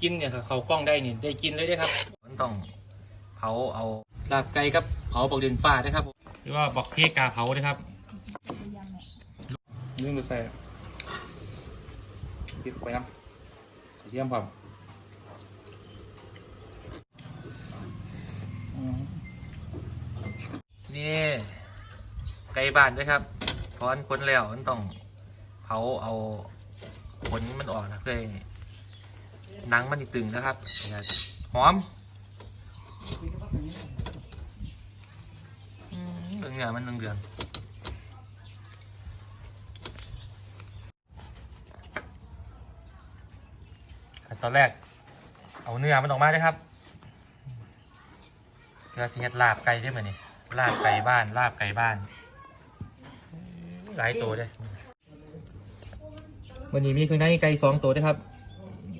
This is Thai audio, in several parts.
กินเนี่ยเขากล้องได้นี่ได้กินเลยได้ครับ มันต้องเผาเอาลาบไก่ครับเผาบอกเดินฟ้าได้ครับหรือว่าบอกเพกาเผาได้ครับนึ่งดูใส่พริกไปน้ำกระเทียมครับอืมนี่ไก่บ้านด้วยครับถอนขนแล้วมันต้องเผาเอาขนมันออกนะเพื่อใหนังมันตึงนะครับหอมอืมเนื้อมันเหลืองๆขั้นตอนแรก เอาเนื้อมันออกมาเลยครับเพื่อสิเฮ็ดลาบไก่ได้ไหมนี่ลาบไก่บ้าน ลาบไก่บ้าน หลายตัวเลยวันนี้มีเครื่องในไก่สองตัวด้วยครับ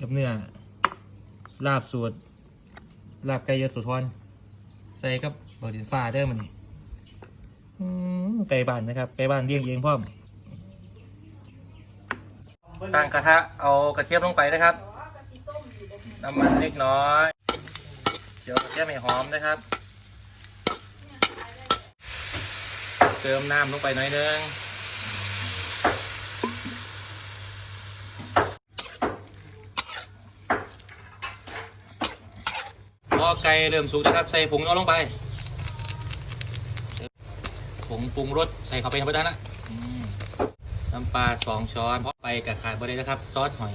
กับเนื้อ ลาบสูตร ลาบไก่ยสุธรใส่กับบอดินฟ้าเด้อมันนี่ไก่บ้านนะครับไก่บ้านเลี้ยงเองพร้อมตั้งกระทะเอากระเทียมลงไปนะครับ น้ำมันเล็กน้อย เดี๋ยวกระเทียมให้หอมนะครับ เติมน้ำลงไปหน่อยนึง อไก่เริ่มสุกนะครับ ใส่ผงนัวลงไป ผงปรุงรสใส่เข้าไปครับท่านนะน้ำปลาสองช้อนเพราะไปกับขาดบรินะครับ ซอสหอย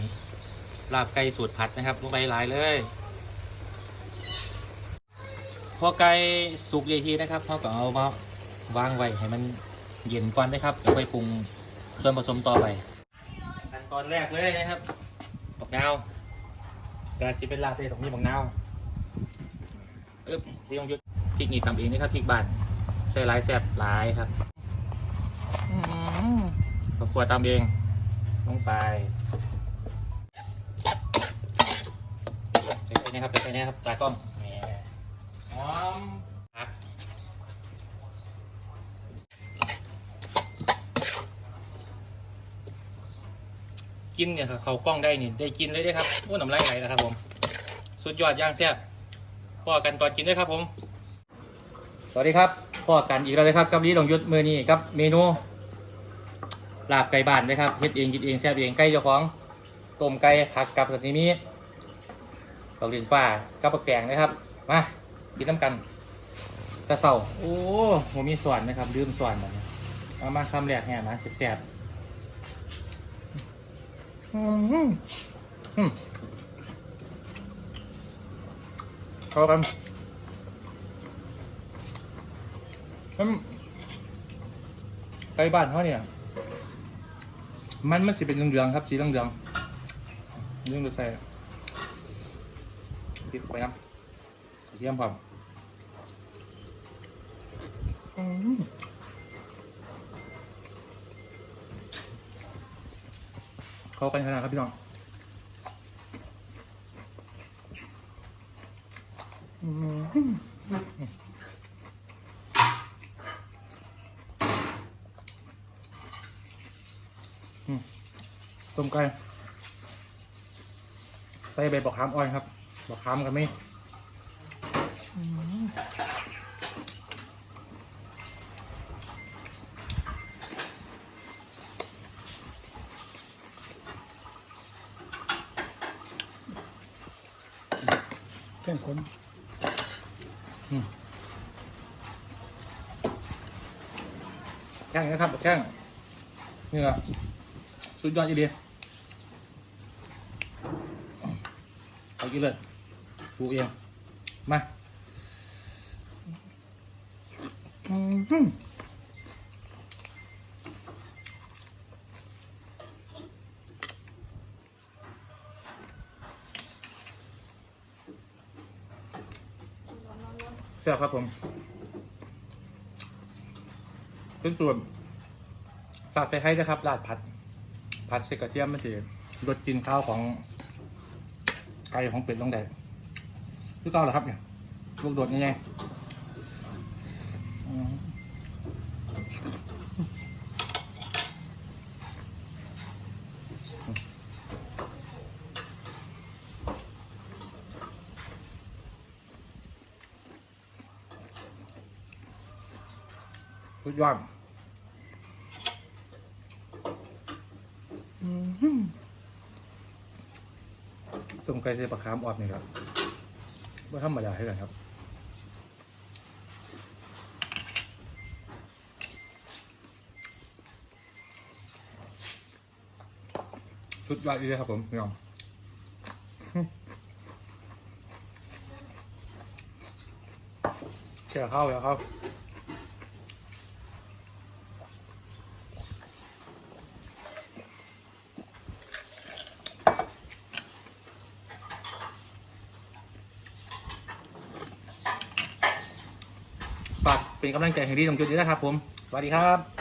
ลาบไก่สูตรผัดนะครับลงไปหลายเลยพอไก่สุกเยทีนะครับเราก็เอามาวางไว้ให้มันเย็นก่อนนะครับแล้วไปปรุงส่วนผสมต่อไปขั้นตอนแรกเลยนะครับบักนาวการที่เป็นลาบเป็นตรงนี้บักนาว อึ๊บที่ต้องยุดพริกนี่ทำเองนะครับพริกบานใส่หลายแซ่บหลายครับครอบครัวทำเองลงไปไปนะครับไปนะครับตากล้องแหมหอมผักกินเนี่ยเขากล้องได้นี่ได้กินเลยได้ครับโอ้น้ำลายไหลนะครับผม สุดยอดย่างแซ่บ พ่อกันตอนกินด้วยครับผม สวัสดีครับพ่อกันอีกแล้วนะครับกับลีหลงยุทธมือนี้กับเมนูลาบไก่บ้านนะครับเฮ็ดเองกินเองแซ่บเองไก่เจ้าของต้มไก่ผักกับสัตว์นี้มีดอกลินฟ้ากับปักแกงนะครับมากินน้ำกันตะเสาโอ้ผมมีส่วนนะครับลืมส่วนมันเอามาคำแรกแห่มาแซ่บๆอืมอืม เข้ากันมันไก่บ้านเขาเนี่ย มันมันจะเป็นเหลืองๆครับสีเหลืองๆเรื่องดูใส่พริกไปครับกระเทียมครับอืมเข้ากันขนาดครับพี่น้อง อืมอืม ต้มไก่ใส่ใบบอกขามอ่อนครับบอกขามกันไหมแค่คน แข้งนะครับแข้งนี่แหละสุดยอดอีเดียเอากินเลยปลูกเอง มา อืม แซ่บครับผมเป็นส่วนฝากไปให้นะครับราดผัด ผัดเสกกระเทียมมันจะรสกินข้าวของ ไก่ของเป็ดลงแดงพี่เก้าเหรอครับเนี่ยลูกโดดยังไงม สุดยอดอื้อหือต้มไก่ใส่ปลาคามออดนี่ครับว่าธรรมดาให้กันครับสุดยอดดีเลยครับผมพี่น้องแค่เข้าแล้วครับ เป็นกำลังใจให้ดีตรงจุดนี้นะครับผม สวัสดีครับ